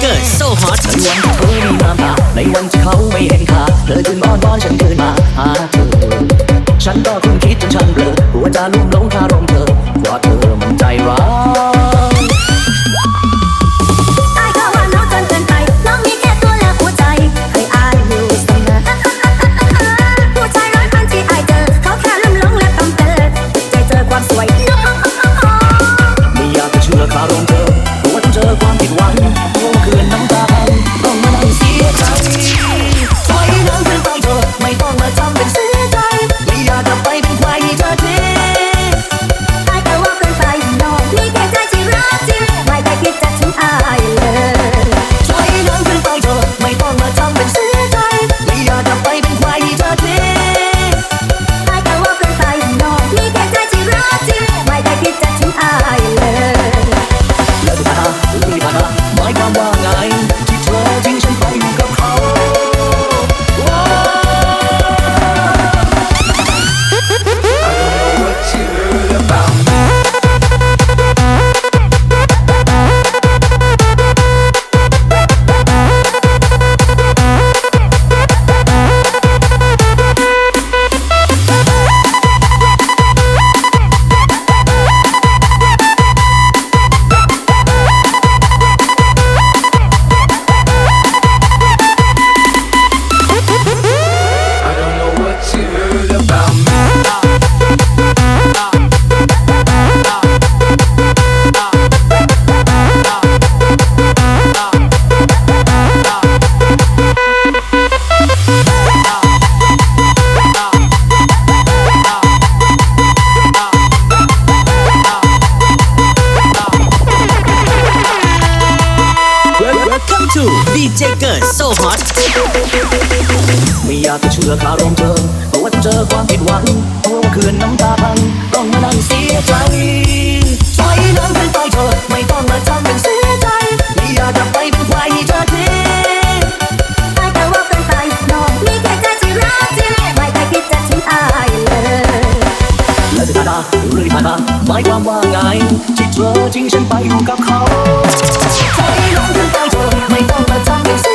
เกิดโซฮอตในวันที่เธอมีน้ำตาในวันที่เขาไม่เห็นค่าเธอคืนอ้อนวอนฉันคืนมาหาเธอฉันก็คงคิดจนฉันเบลอหัวจะลุ่มหลงคารม to DJ เกิดโซฮอตไม่อยากจะเชื่อคารมเธอกลัวต้องเจอความผิดหวังโอ้คืนน้ำตาพังต้องมานั่งเสียใจปล่อยน้ำขึ้นไปเธอไม่ต้องมาทำเป็นเสียใจไม่อยากจะไปเป็นใครเธอทีอายก็ว่าเกินไปน้องมีแค่ใจที่รักจริงไม่ได้คิดจะทิ้งอายเลยแล้วที่ผ่านมาหรือที่ผ่านมาหมายความว่าไงที่เธอทิ้งฉันไปอยู่กับเขา 回到了草原。